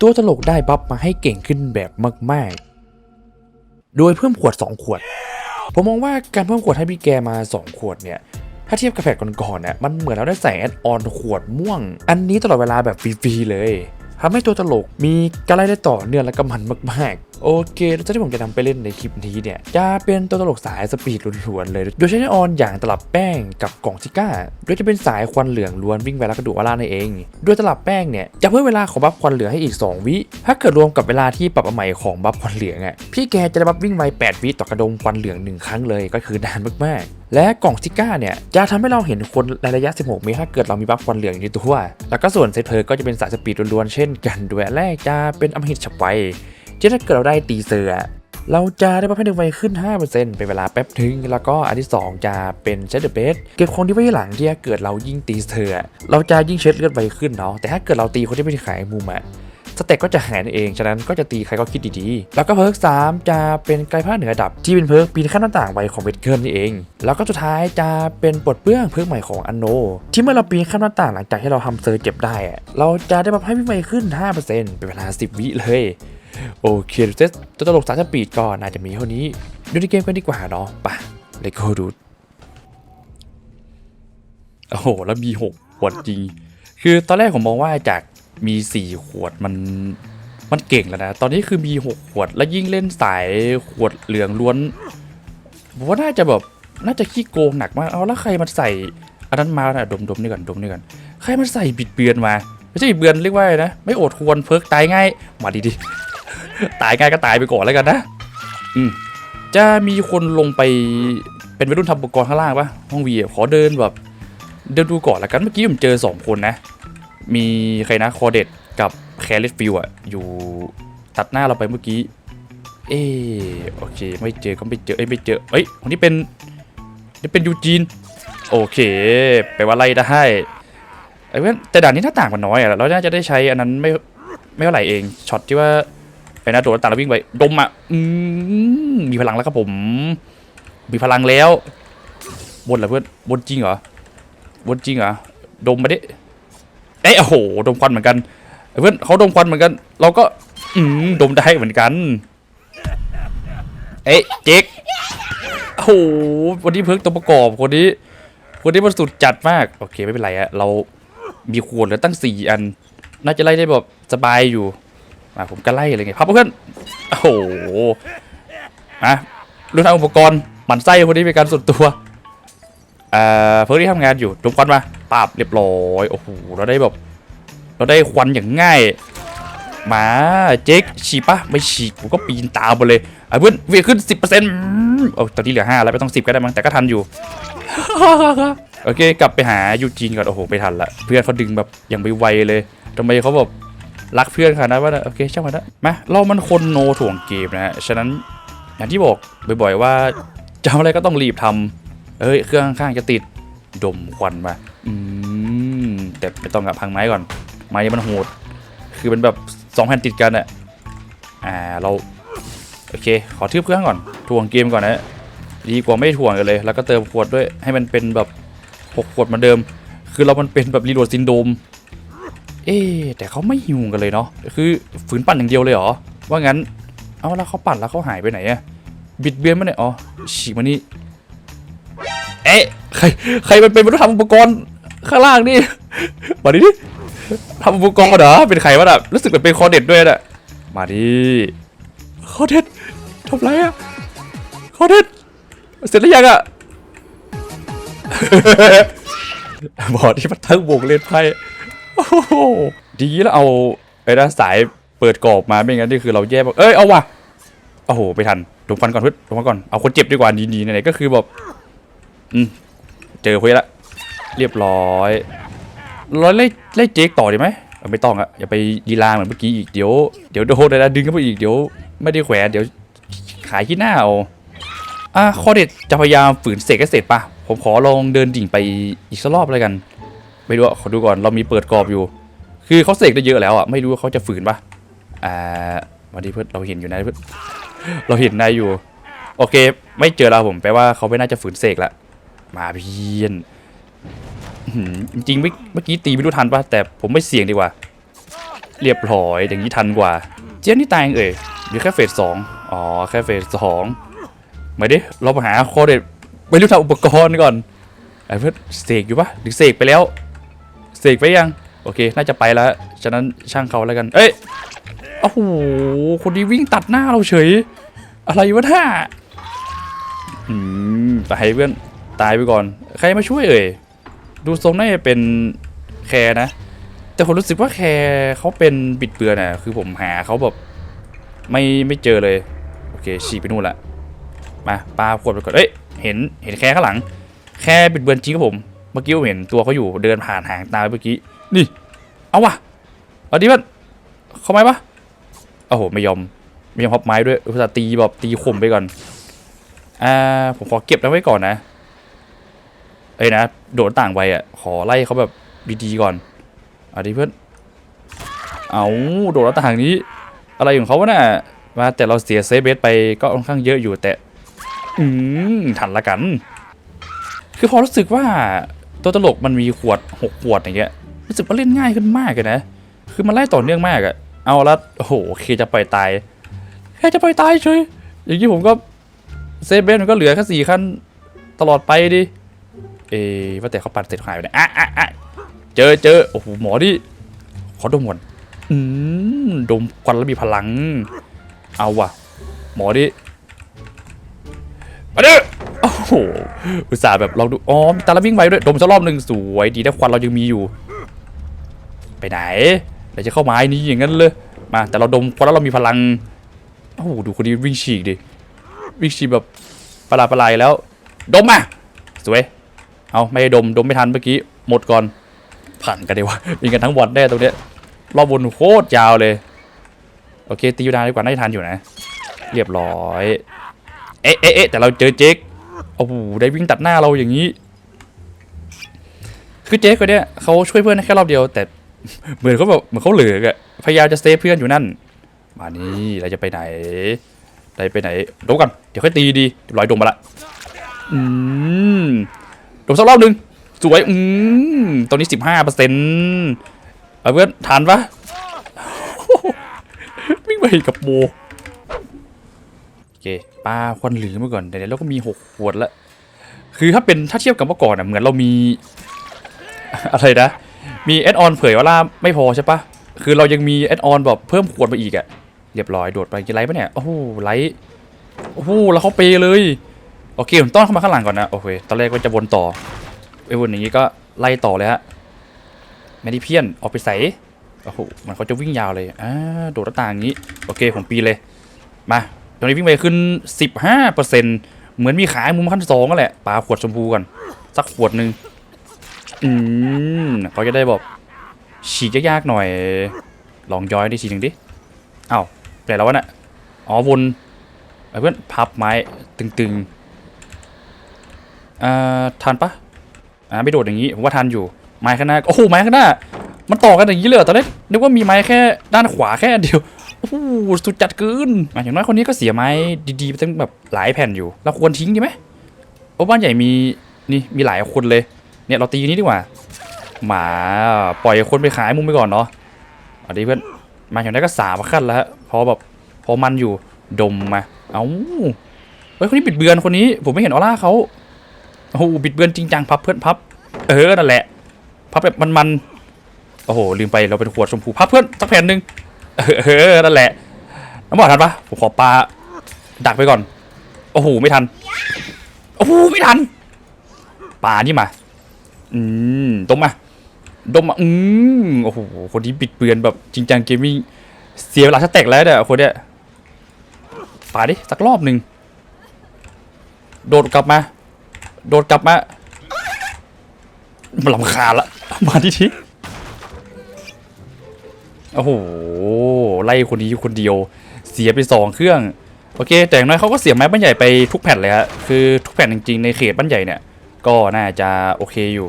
ตัวตลกได้บัฟมาให้เก่งขึ้นแบบมาก ๆ โดยเพิ่มขวด 2 ขวด ผมมองว่าการเพิ่มขวดให้พี่แกมา 2 ขวดเนี่ย ถ้าเทียบกับแพทก่อนๆเนี่ยมันเหมือนเราได้ใส่แอดออนขวดม่วง อันนี้ตลอดเวลาแบบฟรีๆเลย ทำให้ตัวตลกมีการไล่ได้ต่อเนื่องและก็มันมากๆ โอเค แล้วที่ผมจะนำไปเล่นในคลิปนี้เนี่ย จะเป็นตัวตลกสายสปีดล้วนๆเลย โดยใช้แอออนอย่างตลับแป้งกับกล่องซิก้า โดยจะเป็นสายควันเหลืองล้วนวิ่งไปแล้วกระดูกวาล่านั่นเอง โดยตลับแป้งเนี่ยจะเพิ่มเวลาของบัฟควันเหลืองให้อีก 2 วิ ถ้าเกิดรวมกับเวลาที่ปรับใหม่ของบัฟควันเหลืองอะ พี่แกจะได้บัฟวิ่งไว8วิต่อกระดงควันเหลืองหนึ่งครั้งเลยก็คือนานมากๆ และกล่องซิก้าเนี่ยจะทำให้เราเห็นคนในระยะ 16 เมตรถ้าเกิดเรามีบัฟควันเหลืองอยู่ในตัว แล้วก็ส่วนเซตเพลก็จะเป็นสายสปีดล้วนๆเช่นกันด้วยแรกจะเป็นอมหิตฉับไวที่ถ้าเกิดเราได้ตีเซอร์อเราจะได้บัฟให้หนึ่งไวขึ้น 5%เป็นเวลาแป๊บนึง แล้วก็อันที่ 2 จะเป็นเชดเดอร์เบสเก็บของที่ไว้หลังที่ถ้าเกิดเรายิ่งตีเซอเราจะยิ่งเช็ดเลือดไวขึ้นเนาะแต่ถ้าเกิดเราตีคนที่ไม่ได้ขายมุมอะ สเต็กก็จะหายนั่นเอง ฉะนั้นก็จะตีใครก็คิดดีๆ แล้วก็เพิร์ก3จะเป็นไกลผ้าเหนือดับ ที่เป็นเพิร์กปีนขั้นหน้าต่างไวของเวทเกิลนี่เอง แล้วก็สุดท้ายจะเป็นปลดเปื้องเพิร์กใหม่ของอันโน ที่เมื่อเราปีนขั้นหน้าต่างหลังจากที่เราทำเซอร์เจ็บได้ เราจะได้บัฟให้วิ่งไวขึ้น 5%เป็นเวลา 10 วิเลยโอเคเซตตัวตลกสายสปีดก็น่าจะมีเท่านี้ ดูในเกมกันดีกว่าเนาะไปเลโก้ดูโอ้โหแล้วมีหกขวดจริงคือตอนแรกผมมองว่าจาก มีสี่ขวดมันมันเก่งแล้วนะ ตอนนี้คือมีหกขวด แล้วยิ่งเล่นสายขวดเหลืองล้วนผมว่าน่าจะแบบน่าจะขี้โกงหนักมาก เอาแล้วใครมันใส่อันนั้นมานะดมดมนี่ก่อนดมนี่ก่อนใครมันใส่บิดเบือนมาไม่ใช่บิดเบือนเรียกว่านะ ไม่อดควรเพิกตายง่ายมาดีดีๆตายง่ายก็ตายไปก่อนแล้วกันนะ อืมจะมีคนลงไปเป็นวัยรุ่นทำอุปกรณ์ข้างล่างปะห้องวีขอเดินแบบ เดินดูก่อนละกันเมื่อกี้ผมเจอสองคนนะ มีใครนะคอเดตกับแคลิสฟิลอะอยู่ตัดหน้าเราไปเมื่อกี้เออโอเค ไม่เจอก็ไม่เจอเอ้ยไม่เจอเอ้ยคนนี้เป็นนี่เป็นยูจีน โอเคแปว่าไล่ได้ไอ้เว้นแต่ด่านนี้หน้าต่างมันน้อยอะเราน่าจะได้ใช้อันนั้นไม่ไม่เท่าไหร่เองช็อตที่ว่าไอ้นะโดดหน้าต่างแล้ววิ่งไปดมอะอืมมีพลังแล้วครับผม มีพลังแล้วบนเหรอเพื่อนบนจริงเหรอบนจริงเหรอดมมาดิ เอ้โอ้โหดมควันเหมือนกันเพื่อนเขาดมควันเหมือนกัน เราก็ อืมดมได้เหมือนกัน เอ้ยเจ๊กโอ้โหวันนี้เพิ่งตัวประกอบคนนี้คนนี้มันสุดจัดมากโอเคไม่เป็นไรอะเรามีขวดเหลือตั้งสี่อัน น่าจะไล่ได้แบบสบายอยู่มาผมก็ไล่เลยไงพับเพื่อนโอ้โหอะรื่องทางอุปกรณ์หมันไส้คนนี้เป็นการส่วนตัว อ่าเพิ่งที่ทำงานอยู่ดมควันมาปาบเรียบร้อยโอ้โหเราได้แบบเราได้ควันอย่างง่ายมาเจ๊กฉีกปะไม่ฉีกผมก็ปีนตามไปเลยไอ้เพื่อนเวียขึ้น 10%เโอ้ตอนนี้เหลือ 5 แล้วไม่ต้อง 10 ก็ได้มั้งแต่ก็ทันอยู่ โอเค กลับไปหายูจีนก่อน โอ้โหไม่ทันละ เพื่อนเขาดึงแบบอย่างไวๆเลยทำไมเขาแบบรักเพื่อนขนาดนั้นวะเนี่ยโอเคช่างมันนะมาเรามันคนโนถ่วงเกมนะฮะฉะนั้นอย่างที่บอกบ่อยๆว่าจะทำอะไรก็ต้องรีบทำ เอ้ยเครื่องข้างๆจะติดดมควันมาอืมแต่ไม่ต้องกับพังไม้ก่อน ไม้มันโหดคือเป็นแบบสองแผ่นติดกันอะอ่าเราโอเค ขอทืบเครื่องก่อนถ่วงเกมก่อนนะดีกว่าไม่ถ่วงกันเลย แล้วก็เติมขวดด้วยให้มันเป็นแบบหกขวดเหมือนเดิม คือเรามันเป็นแบบรีโหลดซินโดมเอ๊แต่เขาไม่หิวกันเลยเนาะคือฝืนปั่นอย่างเดียวเลยเหรอว่างั้นเอาแล้วเขาปั่นแล้วเขาหายไปไหนอะบิดเบี้ยนมาเนี่ยอ๋อฉีกมานี่ เอ๊ะใครใครมันเป็นมนุษย์ทำอุปกรณ์ข้างล่างนี่มาดิดิทำอุปกรณ์เหรอเป็นใครวะน่ะรู้สึกเหมือนเป็นคอเด็ดด้วยน่ะมาดิคอเด็ดทำไรอะคอเด็ดเสร็จแล้วยังอะบอกที่มันทั้งวงเล่นไพ่โอ้โหดีแล้วเอาไอ้ด้านสายเปิดกรอบมาไม่งั้นนี่คือเราแย่แบบเอ้ยเอาว่ะโอ้โหไปทันดมฟันก่อนเพื่อนดมฟันก่อนเอาคนเจ็บดีกว่าดีๆไหนๆก็คือแบบ อืมเจอเพื่อละ เรียบร้อยร้อยไล่ไล่เจ๊กต่อดีไหมไม่ต้องอะอย่าไปดีลาเหมือนเมื่อกี้อีกเดี๋ยวเดี๋ยวโดนนะดึงเข้าไปอีกเดี๋ยว ไม่ได้แขวนเดี๋ยวขายที่หน้าเอาอะข้อเด็ดจะพยายามฝืนเสกให้เสร็จปะผมขอลองเดินดิ่งไปอีกสักรอบเลยกัน ไม่รู้อะขอดูก่อนเรามีเปิดกรอบอยู่ คือเขาเสกได้เยอะแล้วอะไม่รู้ว่าเขาจะฝืนปะอ่าวันนี้เพื่อนเราเห็นอยู่นะเพื่อนเราเห็นนายอยู่ โอเค ไม่เจอเราผมแปลว่าเขาไม่น่าจะฝืนเสกละ มาเพี้ยนจริงๆไม่เมื่อกี้ตีไม่รู้ทันปะแต่ผมไม่เสี่ยงดีกว่า เรียบร้อยอย่างนี้ทันกว่า เจี๊ยบนี่ตายยังเอ่ยอยู่แค่เฟสสองอ๋อแค่เฟสสองมาดิเราไปหาโคเด็ดไปรู้ทางอุปกรณ์ก่อนไอ้เพื่อนเสกอยู่ปะหรือเสกไปแล้วเสกไปยัง โอเค น่าจะไปแล้วฉะนั้นช่างเขาแล้วกัน เอ้ยโอ้โหคนนี้วิ่งตัดหน้าเราเฉย อะไรวะท่าอืมตายเพื่อน ตายไปก่อน ใครมาช่วยเอ่ย ดูทรงน่าจะเป็นแคร์นะ แต่ผมรู้สึกว่าแคร์เขาเป็นบิดเบือนอะคือผมหาเขาแบบไม่ไม่เจอเลย โอเคฉีกไปนู่นละ มาปลาขวดไปก่อน เอ้ย เห็นเห็นแคร์ข้างหลัง แคร์บิดเบือนจริงครับผม เมื่อกี้ผมเห็นตัวเขาอยู่เดินผ่านหางตาเมื่อกี้ นี่ เอาวะเอาดิมันเขาไหมปะโอ้โหไม่ยอมไม่ยอมพับไม้ด้วยอุตส่าห์ตีแบบตีข่มไปก่อนอ่าผมขอเก็บแล้วไว้ก่อนนะ เอ้ยนะ โดดต่างไปอะ ขอไล่เขาแบบดีๆก่อนเอาดิเพื่อน เอาโดดต่างนี้ อะไรของเขาวะน่ะ มาแต่เราเสียเซฟเบสไปก็ค่อนข้างเยอะอยู่แต่ อืมทันละกัน คือพอรู้สึกว่าตัวตลกมันมีขวดหกขวดอย่างเงี้ย รู้สึกว่าเล่นง่ายขึ้นมากเลยนะ คือมันไล่ต่อเนื่องมากอะเอาละโอ้โหเคจะปล่อยตายแค่จะปล่อยตายเฉยอย่างนี้ผมก็เซฟเบสมันก็เหลือแค่สี่ขั้นตลอดไปดิ เอ๊ว่าแต่เขาปัดเสร็จหายไปไหนอะอะอะเจอเจอโอ้โหหมอดิขอดมก่อนอืมดมควันแล้วมีพลัง เอาว่ะ หมอดิมาดิโอ้โหอุตส่าห์แบบลองดูอ๋อมีตาละวิ่งไวด้วยดมสักรอบหนึ่งสวยดีนะควันเรายังมีอยู่ ไปไหนเดี๋ยวจะเข้าไม้นี้อย่างนั้นเลยมาแต่เราดมควันแล้วเรามีพลังโอ้โหดูคนนี้วิ่งฉีกดิวิ่งฉีกแบบประหลาดประหลาดแล้ว ดมมาสวย เอาไม่ดมดมไม่ทันเมื่อกี้หมดก่อนผ่านกันดีวะมีกันทั้งวันแน่ตรงเนี้ยรอบบนโคตรยาวเลย โอเคตีอยู่นานดีกว่าน่าจะทันอยู่นะ เรียบร้อย เอ๊ะเอ๊ะแต่เราเจอเจ๊กโอ้โหได้วิ่งตัดหน้าเราอย่างนี้ คือเจ๊กคนเนี้ยเขาช่วยเพื่อนแค่รอบเดียว แต่เหมือนเขาแบบเหมือนเขาเหลือกอะพยายามจะเซฟเพื่อนอยู่นั่น มานี่เราจะไปไหนเราจะไปไหนดมกันเดี๋ยวค่อยตีดีเรียบร้อยดมมาละ อืม ดมสักรอบหนึ่งสวย อืมตอนนี้สิบห้าเปอร์เซ็นต์เพื่อนทานปะวิ่งไปกับโบโอเคปลาควันเหลือมาก่อนเดี๋ยวเราก็มีหกขวดละคือถ้าเป็นถ้าเทียบกับเมื่อก่อนอะเหมือนเรามี อะไรนะ มีแอดออนเผยว่าล่าไม่พอใช่ปะคือเรายังมีแอดออนแบบเพิ่มขวดมาอีกอะเรียบร้อยโดดไปกินไล่ปะเนี่ย โอ้โหไล่โอ้โหแล้วเขาเปเลย โอเคผมต้อนเข้ามาข้างหลังก่อนนะโอเคตอนแรกว่าจะวนต่อไอ้วนอย่างนี้ก็ไล่ต่อเลยฮะไม่ได้เพี้ยนออกไปใส่โอ้โหมันเขาจะวิ่งยาวเลยอ่าโดดหน้าต่างอย่างนี้โอเคผมปีเลยมาตรงนี้วิ่งไปขึ้น 15เปอร์เซ็นต์เหมือนมีขายมุมขั้นสองก็แหละปลาขวดชมพูก่อนสักขวดหนึ่งอืมเขาจะได้แบบฉีกยากๆหน่อย ลองย้อยดิฉีกหนึ่งดิอ้าวไปไหนแล้ววะน่ะอ๋อวนไอ้เพื่อนพับไม้ตึงๆ อ่าทันปะอ่าไม่โดดอย่างนี้ผมว่าทันอยู่ไม้ข้างหน้าโอ้โหไม้ข้างหน้า มันต่อกันอย่างนี้เลยตอนแรกนึกว่ามีไม้แค่ด้านขวาแค่เดียวโอ้โหสุดจัดเกินอะอย่างน้อยคนนี้ก็เสียไม้ดีๆไปตั้งแบบหลายแผ่นอยู่ เราควรทิ้งดีไหมเพราะบ้านใหญ่มีนี่มีหลายคนเลย เนี่ยเราตีนี้ดีกว่า หมาปล่อยคนไปขายมุมไปก่อนเนาะเอาดีเพื่อนมาอย่างน้อยก็สามขั้นแล้วฮะพอแบบพอมันอยู่ดมมา เอ้าเฮ้ยคนนี้บิดเบือนคนนี้ ผมไม่เห็นออร่าเขา โอ้โหบิดเบือนจริงจังพับเพื่อนพับ เออนั่นแหละพับแบบมันๆโอ้โหลืมไปเราเป็นขวดชมพูพับเพื่อนสักแผ่นหนึ่งเออเออนั่นแหละน้ำบอกทันปะผมขอปลาดักไปก่อนโอ้โหไม่ทันโอ้โหไม่ทันปลานี่มา อืมดมมาดมมาอืมโอ้โหคนนี้บิดเบือนแบบจริงจังเกมมิ่งเสียเวลาสแตกแล้วเนี่ยคนเนี้ยปาดิสักรอบหนึ่งโดดกลับมา โดดกลับมาลำคาละ มาที่ทีโอ้โห ไล่คนนี้คนเดียว เสียไปสองเครื่อง โอเค แต่อย่างน้อยเขาก็เสียไม้บ้านใหญ่ไปทุกแผ่นเลยฮะ คือทุกแผ่นจริงๆ ในเขตบ้านใหญ่เนี่ย ก็น่าจะโอเคอยู่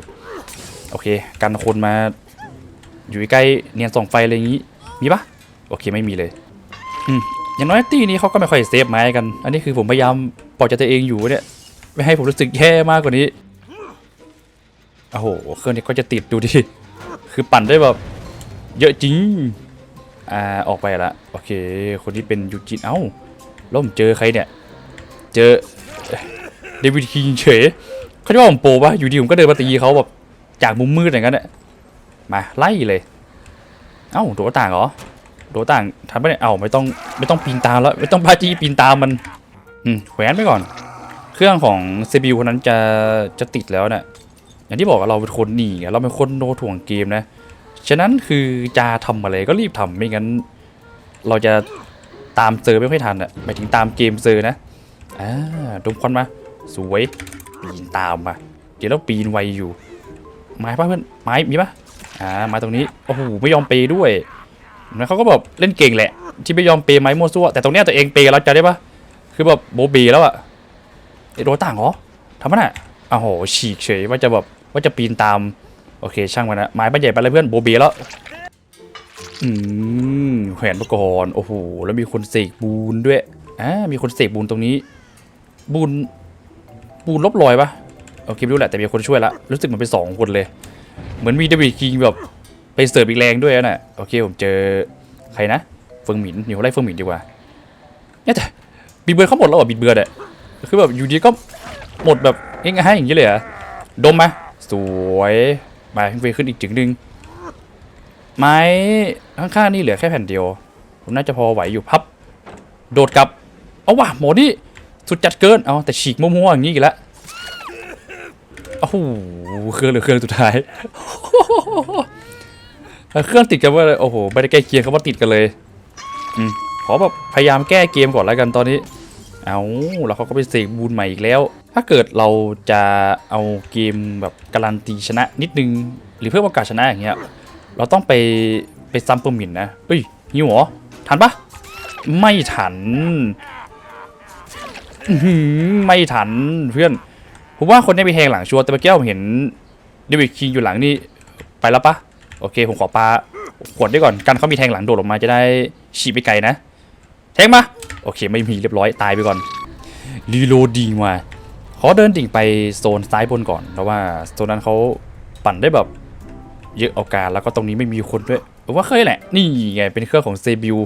โอเค กันคนมา อยู่ใกล้เนียนส่องไฟอะไรอย่างนี้ มีปะโอเคไม่มีเลย อืมอย่างน้อยตีนี้เขาก็ไม่ค่อยเซฟไม้กัน อันนี้คือผมพยายามปล่อยใจตัวเองอยู่เนี่ย ไม่ให้ผมรู้สึกแย่มากกว่านี้โอ้โหเครื่องนี้ก็จะติดดูดิคือปั่นได้แบบเยอะจริงอ่าออกไปละโอเค คนที่เป็นยูจินเอ้าล้มเจอใครเนี่ย เจอเดวิดคิงเฉยเขาจะว่าผมโปรปะอยู่ดีผมก็เดินมาตีเขาแบบจากมุมมืดอย่างนั้นแหละมาไล่เลย เอ้าโดดต่างเหรอโดดต่างทันปะเนี่ยเอ้าไม่ต้องไม่ต้องปีนตามแล้ว ไม่ต้องพาจีปีนตามมันอืมแขวนไปก่อน รื่องของเซบิวคนนั้นจะจะติดแล้วเนี่ยอย่างที่บอกว่าเราเป็นคนหนีเราเป็นคนโนถ่วงเกมนะ ฉะนั้นคือจะทำอะไรก็รีบทำไม่งั้น เราจะตามเซอไม่ค่อยทันอะหมายถึงตามเกมเซอนะอ่าดมควันมา สวยปีนตามมาเดี๋ยวเราปีนไวอยู่ ไม้ป่ะเพื่อนไม้มีป่ะอ่าม้ตรงนี้โอ้โหไม่ยอมเปย์ด้วยนะเขาก็แบบเล่นเก่งแหละ ที่ไม่ยอมเปย์ไม้มั่วซั่วแต่ตรงเนี้ยตัวเองเปย์แล้วจะได้ปะคือแบบโบเบแล้วอะ ไอ้โดต่างเหรอทำมันอะอ้โหฉีกเฉยว่าจะแบบว่าจะปีนตาม โอเค ช่างมันนะไม้บ้านใหญ่ไปเลยเพื่อนโบเบแล้วอืมแขวนมาก่อนโอ้โหแล้วมีคนเสกบูนด้วยอ่ามีคนเสกบูนตรงนี้ บูนบูนลบรอยปะโอเคไม่รู้แหละแต่มีคนช่วยละรู้สึกเหมันเป็นสองคนเลย เหมือนมีเดวิดคิงแบบไปเสิร์ฟอีกแรงด้วยนะโอเคผมเจอใครนะเฟิงหมินอยู่ไล่เฟิงหมินดีกว่าเนี่ยแต่บิดเบือนเขาหมดแล้วอะบิดเบือนอะ คือแบบอยู่ดีก็หมดแบบง่ายๆอย่างนี้เลยอะดมไหมสวยมาขึ้นไปขึ้นอีกจึงหนึ่งไม้ข้างๆนี่เหลือแค่แผ่นเดียว ผมน่าจะพอไหวอยู่พับ โดดกลับ เอาว่ะหมอนี่สุดจัดเกิน เอาแต่ฉีกมั่วๆอย่างนี้อีกแล้วโอ้โหเครื่องเหลือเครื่องสุดท้าย เครื่องติดกันว่าเลยโอ้โหไม่ได้ใกล้เคียงเขาว่าติดกันเลย อืมขอแบบพยายามแก้เกมก่อนแล้วกันตอนนี้ เอาแล้วเขาก็ไปเสกบูนใหม่อีกแล้ว ถ้าเกิดเราจะเอาเกมแบบการันตีชนะนิดนึง หรือเพิ่มโอกาสชนะอย่างเงี้ย เราต้องไปไปซัมเปอร์มินนะเฮ้ยหิวเหรอ ทันปะไม่ทันไม่ทันเพื่อน ผมว่าคนนี้ไปแทงหลังชัวร์แต่เมื่อกี้ผมเห็นเดวิดคิงอยู่หลังนี่ไปแล้วปะโอเคผมขอปลาขวดด้วยก่อนกันเขามีแทงหลังโดดออกมาจะได้ฉีดไปไกลนะ แทงมา โอเคไม่มีเรียบร้อยตายไปก่อนรีโหลดดีมาขอเดินดิ่งไปโซนซ้ายบนก่อน เพราะว่าโซนนั้นเขาปั่นได้แบบเยอะเอาการแล้วก็ตรงนี้ไม่มีคนด้วยผมว่าเคยแหละ นี่ไงเป็นเครื่องของเซบิว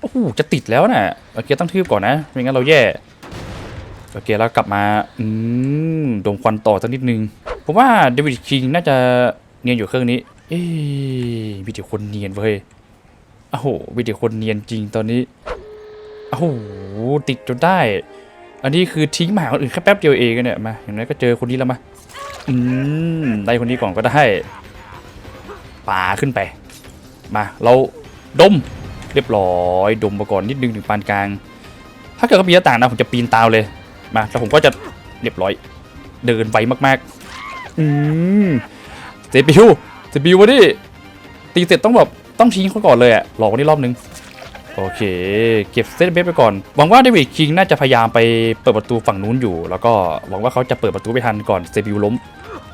โอ้โหจะติดแล้วนะ่ะโอเคต้องทืบก่อนนะไม่งั้นเราแย่โอเคแล้วกลับมาอืมดมควันต่อสักนิดนึงผมว่าเดวิดคิงน่าจะเนียนอยู่เครื่องนี้ เอ๊ะมีแต่คนเนียนเว้ยโอ้โหมีแต่คนเนียนจริงตอนนี้ โอ้โหติดจนได้ อันนี้คือทิ้งหมาคนอื่นแค่แป๊บเดียวเองอะเนี่ยมาอย่างนั้นก็เจอคนนี้แล้วมาอืมได้คนนี้ก่อนก็ได้ป่าขึ้นไป มาเราดมเรียบร้อยดมมาก่อนนิดนึงถึงปานกลาง ถ้าเกิดเขามีหน้าต่างนะผมจะปีนตาวเลยมาแล้วผมก็จะเรียบร้อยเดินไวมากๆ อืมเซปิวเซปิววะดิตีเสร็จต้องแบบต้องทิ้งเขาก่อนเลยอะหลอกวันนี้รอบนึง โอเค เก็บเซตเบสไปก่อน หวังว่าเดวิดคิงน่าจะพยายามไปเปิดประตูฝั่งนู้นอยู่ แล้วก็หวังว่าเขาจะเปิดประตูไม่ทันก่อนเซปิวล้ม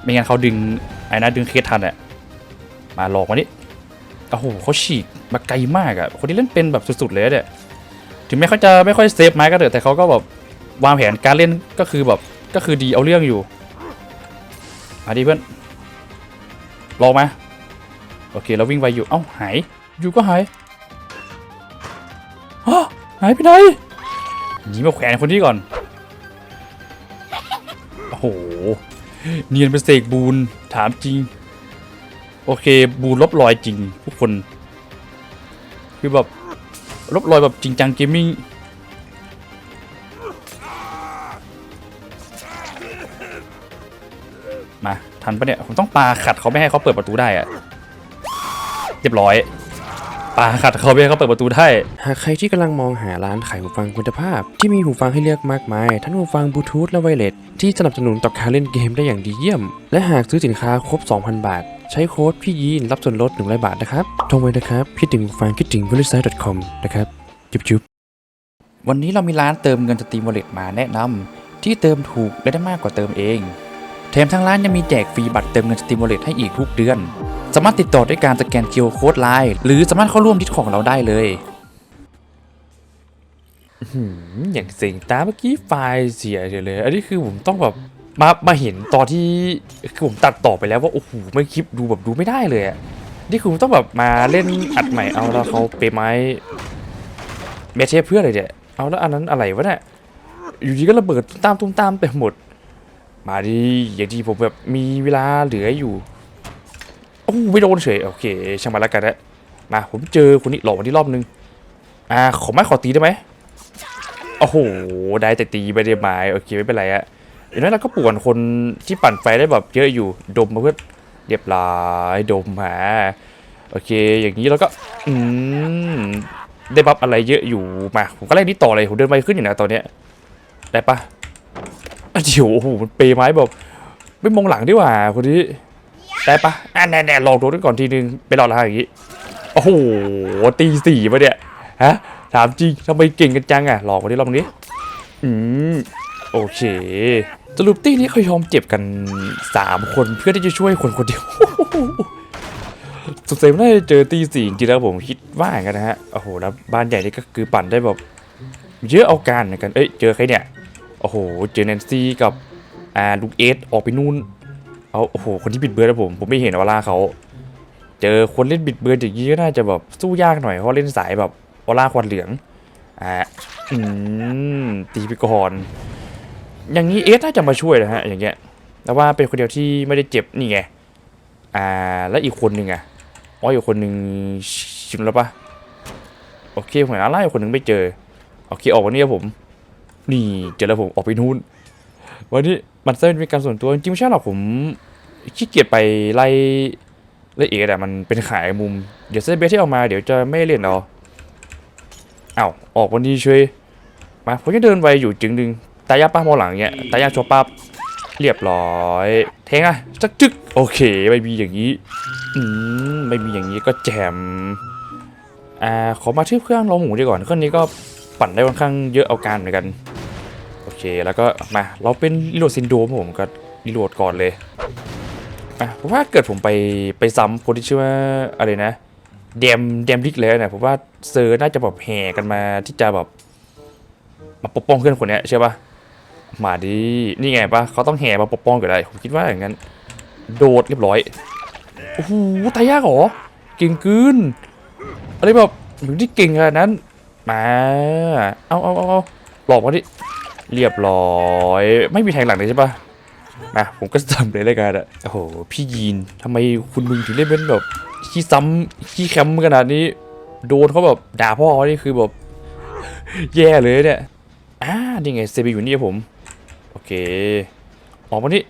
ไม่งั้นเขาดึงไอ้นะดึงเคสทันอะมาหลอกมานี่โอ้โหเขาฉีกมาไกลมากอะคนที่เล่นเป็นแบบสุดๆเลยเนี่ยถึงแม้เขาจะไม่ค่อยเซฟไม้ก็เถอะแต่เขาก็แบบวางแผนการเล่นก็คือแบบก็คือดีเอาเรื่องอยู่มาดิเพื่อนลองมาโอเคเราวิ่งไปอยู่เอ้าหายอยู่ก็หาย หายไปไหนหนีมาแขวนคนนี้ก่อน โอ้โห เนียนเป็นเสกบูนถามจริง โอเค บูลบรอยจริง ทุกคน คือแบบลบรอยแบบจริงจังเกมมิ่งมา ทันปะเนี่ย ผมต้องปาขัดเขาไม่ให้เขาเปิดประตูได้อะเรียบร้อย ปาขัดเขาไม่ให้เขาเปิดประตูได้หากใครที่กำลังมองหาร้านขายหูฟังคุณภาพ ที่มีหูฟังให้เลือกมากมาย ทั้งหูฟังบลูทูธและไวเลสที่สนับสนุนต่อการเล่นเกมได้อย่างดีเยี่ยม และหากซื้อสินค้าครบ 2,000 บาท ใช้โค้ดพี่ยีนรับส่วนลด100บาทนะครับโทรไว้นะครับคิดถึงหูฟังคิดถึง v e r i s i t e c o m นะครับจุ๊บจุ๊บวันนี้เรามีร้านเติมเงินสตรีมวอลเล็ตมาแนะนำที่เติมถูกและได้มากกว่าเติมเองแถมทางร้านยังมีแจกฟรีบัตรเติมเงินสตรีมวอลเลตให้อีกทุกเดือน สามารถติดต่อด้วยการสแกน QR Code Line หรือสามารถเข้าร่วมดิสของเราได้เลยอย่างเสียงตาเมื่อกี้ไฟล์เสียเฉยเลย อันนี้คือผมต้องแบบมามาเห็นตอนที่คือผมตัดต่อไปแล้วว่าโอ้โหไม่คลิปดูแบบดูไม่ได้เลยอะนี่คุณต้องแบบมาเล่นอัดใหม่เอาแล้วเขาเปไม้เมเทเพื่ออะไรเนี่ยเอาแล้วอันนั้นอะไรวะเนี่ยอยู่ดีก็ระเบิดตุ้มตามตุ้มตามไปหมด มาดิอย่างที่ผมแบบมีเวลาเหลืออยู่โอ้ไม่โดนเฉยโอเคช่างมันแล้วกันนะมาผมเจอคนนี้หลอกวันที่รอบนึงอ่าขอไม้ขอตีได้ไหมโอ้โหได้แต่ตีไม่ได้ไม้โอเคไม่เป็นไรอะอย่างนั้นเราก็ป่วนคนที่ปั่นไฟได้แบบเยอะอยู่ดมมาเพื่อเรียบร้อยดมหาโอเค อย่างนี้เราก็อืมได้บัฟอะไรเยอะอยู่มาผมก็ไล่นี่ต่อเลยผมเดินไปขึ้นอยู่นะตอนเนี้ยได้ปะ อะเดี๋ยวโอ้โหเปย์ไม้แบบไม่มองหลังดีกว่าคนนี้ได้ปะอะแน่แน่ๆลองโดนก่อนทีนึงไปรอดละอย่างงี้โอ้โหตีสี่ปะเนี่ยฮะถามจริงทำไมเก่งกันจังอะลองคนนี้รอบนี้อืมโอเคสรุปตี้นี้เขายอมเจ็บกันสามคนเพื่อที่จะช่วยคนคนเดียวสงสัยไม่น่าจะเจอตีสี่จริงแล้วผมคิดว่าอย่างนั้นนะฮะโอ้โหแล้วบ้านใหญ่นี่ก็คือปั่นได้แบบเยอะเอาการเหมือนกันเอ้ยเจอใครเนี่ย โอ้โห เจอแนนซี่กับอ่าลูกเอสออกไปนู่น เอาโอ้โห คนที่บิดเบือนนะผม ผมไม่เห็นว่าล่าเขา เจอคนเล่นบิดเบือนอย่างนี้ก็น่าจะแบบสู้ยากหน่อยเพราะเล่นสายแบบออร่าควันเหลือง อ่า อืม ตีไปก่อน อย่างนี้เอสน่าจะมาช่วยนะฮะ อย่างเงี้ย แต่ว่าเป็นคนเดียวที่ไม่ได้เจ็บนี่ไง อ่า แล้วอีกคนหนึ่งอะอ๋ออีกคนหนึ่งชิมแล้วปะโอเคผมเห็นอาร่าอีกคนหนึ่งไม่เจอ โอเคออกวันนี้ครับผม นี่เจอแล้วผมออกไปนู่น วันนี้มันเส้นเป็นการส่วนตัวจริงๆไม่ใช่หรอกผมขี้เกียจไปไล่ไล่เอกแต่มันเป็นขายมุม เดี๋ยวเซนเบสที่ออกมาเดี๋ยวจะไม่เล่นเอาเอ้าออกวันนี้ช่วยมาผมจะเดินไปอยู่จึงดึงตายาป้ามองหลังเงี้ยตายาโชว์ปั๊บเรียบร้อยเทงอะจักจึกโอเคไม่มีอย่างนี้อืมไม่มีอย่างนี้ก็แจมอ่าขอมาที่เครื่องลงหมูดีก่อนเครื่องนี้ก็ปั่นได้ค่อนข้างเยอะเอาการเหมือนกัน โอเค แล้วก็มา เราเป็นรีโหลดซินโดมผมก็รีโหลดก่อนเลยอะผมว่าเกิดผมไปไปซ้ำคนที่ชื่อว่าอะไรนะเดมเดมลิกเลยนะผมว่าเซอร์น่าจะแบบแห่กันมาที่จะแบบมาปกป้องเพื่อนคนเนี้ยใช่ปะมาดินี่ไงปะเขาต้องแห่มาปกป้องกันได้ผมคิดว่าอย่างนั้น โดดเรียบร้อยโอ้โหตายยากเหรอเก่งกินอะไรแบบมึงที่เก่งขนาดนั้นมาเอาเอาเอาเอาหลอกมาดิ เรียบร้อย ไม่มีแทงหลังเลยใช่ปะมาผมก็จำเลยเลยกันอะโอ้โห พี่ยีนทำไมคุณมึงถึงเล่นเป็นแบบขี้ซ้ำขี้แคมป์ขนาดนี้ โดนเขาแบบด่าพ่อนี่คือแบบ แย่เลยเนี่ยอ่านี่ไงเซบีอยู่นี่ผม โอเค ออกมานี่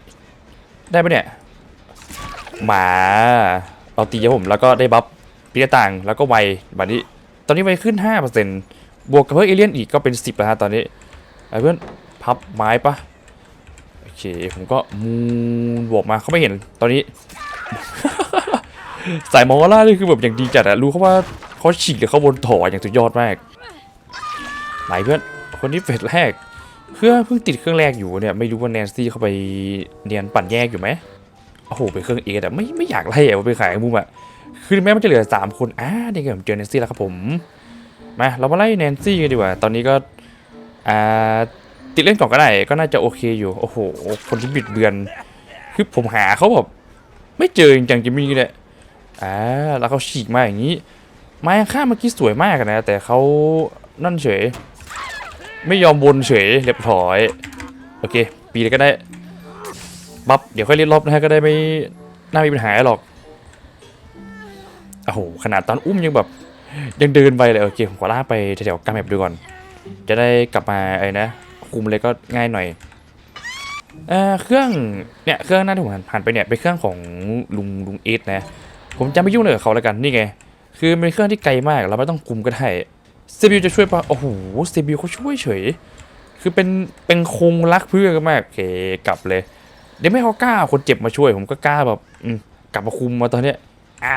ได้ปะเนี่ยมาเราตีครับผม แล้วก็ได้บัฟปีหน้าต่างแล้วก็ไวแบบนี้ ตอนนี้ไวขึ้น 5%บวกกับเพิ่มเอเลียนอีกก็เป็น 10แล้วฮะตอนนี้ ไอ้เพื่อนพับไม้ปะโอเคผมก็มูนบวกมาเขาไม่เห็นตอนนี้ สายมอล่านี่คือแบบอย่างดีจัดอะรู้เขาว่าเขาฉีกหรือเขาบนถออย่างสุดยอดมากไหนเพื่อนคนนี้เฟสแรกเพื่อเพิ่งติดเครื่องแรกอยู่เนี่ยไม่รู้ว่าแนนซี่เข้าไปเนียนปั่นแยกอยู่ไหมโอ้โหเป็นเครื่องเอแต่ไม่ไม่อยากไล่อะไปขายมุมอะคือแม้มันจะเหลือสามคนอ่านี่ไงผมเจอแนนซี่แล้วครับผมมาเรามาไล่แนนซี่กันดีกว่า ตอนนี้ก็ อ่าติดเล่นก่อนก็ได้ก็น่าจะโอเคอยู่ โอ้โห คนที่บิดเบือน คือผมหาเขาแบบไม่เจอจริงจิมมี่เลยอ่าแล้วเขาฉีกมาอย่างนี้ ไม้ข้าเมื่อกี้สวยมากนะ แต่เขานั่นเฉย ไม่ยอมวนเฉยเรียบร้อย โอเค ปีเลยก็ได้ บัฟเดี๋ยวค่อยเล่นรอบนะฮะก็ได้ไม่น่ามีปัญหาหรอกโอ้โหขนาดตอนอุ้มยังแบบ ยังเดินไปเลยโอเคผมขอลาไปแถวๆกลางแมปดูก่อน จะได้กลับมาไอ้นะคุมเลยก็ง่ายหน่อยเออเครื่องเนี่ยเครื่องหน้าที่ผมหันผ่านไปเนี่ยเป็นเครื่องของลุงลุงเอสนะ ผมจะไม่ยุ่งเลยกับเขาแล้วกันนี่ไง คือเป็นเครื่องที่ไกลมากเราไม่ต้องคุมก็ได้เซบิวจะช่วยปะโอ้โหเซบิวเขาช่วยเฉย คือเป็นเป็นคงรักเพื่อนมากโอเคกลับเลย เดี๋ยวไม่เขากล้าคนเจ็บมาช่วย ผมก็กล้าแบบกลับมาคุมมาตอนเนี้ยอ่า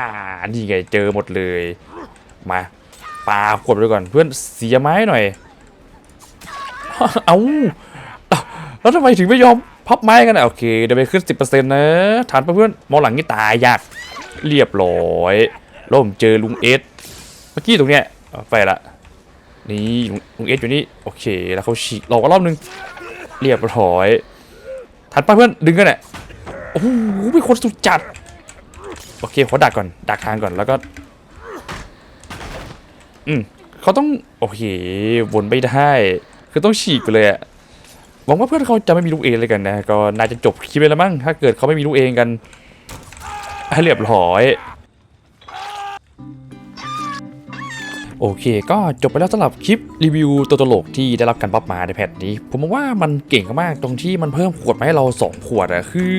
นี่ไงเจอหมดเลย มาปาขวดไปก่อนเพื่อนเสียไม้หน่อย เอาแล้วทำไมถึงไม่ยอมพับไม้กันอะโอเคเดี๋ยวไปขึ้น10%นะฐานเพื่อนมองหลังนี่ตายยากเรียบร้อยแล้วผมเจอลุงเอสเมื่อกี้ตรงเนี้ยไปละนี่ลุงเอสอยู่นี่โอเค แล้วเขาฉีกหลอกรอบนึงเรียบร้อยทันปเพื่อนดึงกันแหละโอ้โหเป็นคนสุดจัด โอเคขอดักก่อน ดักทางก่อนแล้วก็ อืมเขาต้อง โอเควนไม่ได้ คือต้องฉีกไปเลยอะหวังว่าเพื่อนเขาจะไม่มีลูกเองเลยกันนะ ก็น่าจะจบคลิปไปแล้วมั้ง ถ้าเกิดเขาไม่มีลูกเองกันให้เรียบร้อยโอเค ก็จบไปแล้วสำหรับคลิปรีวิวตัวตลกที่ได้รับการบัฟมาในแพทนี้ ผมมองว่ามันเก่งมากตรงที่มันเพิ่มขวดมาให้เรา 2 ขวดอะคือ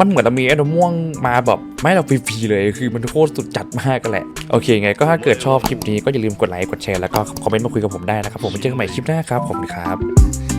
มันเหมือนเรามีไอ้ดอกม่วงมาแบบไม่เราฟรีๆเลย คือมันโคตรสุดจัดมากกันแหละ โอเคไงก็ถ้าเกิดชอบคลิปนี้ก็อย่าลืมกดไลค์กดแชร์แล้วก็คอมเมนต์มาคุยกับผมได้นะครับผมไว้เจอกันใหม่คลิปหน้าครับขอบคุณครับ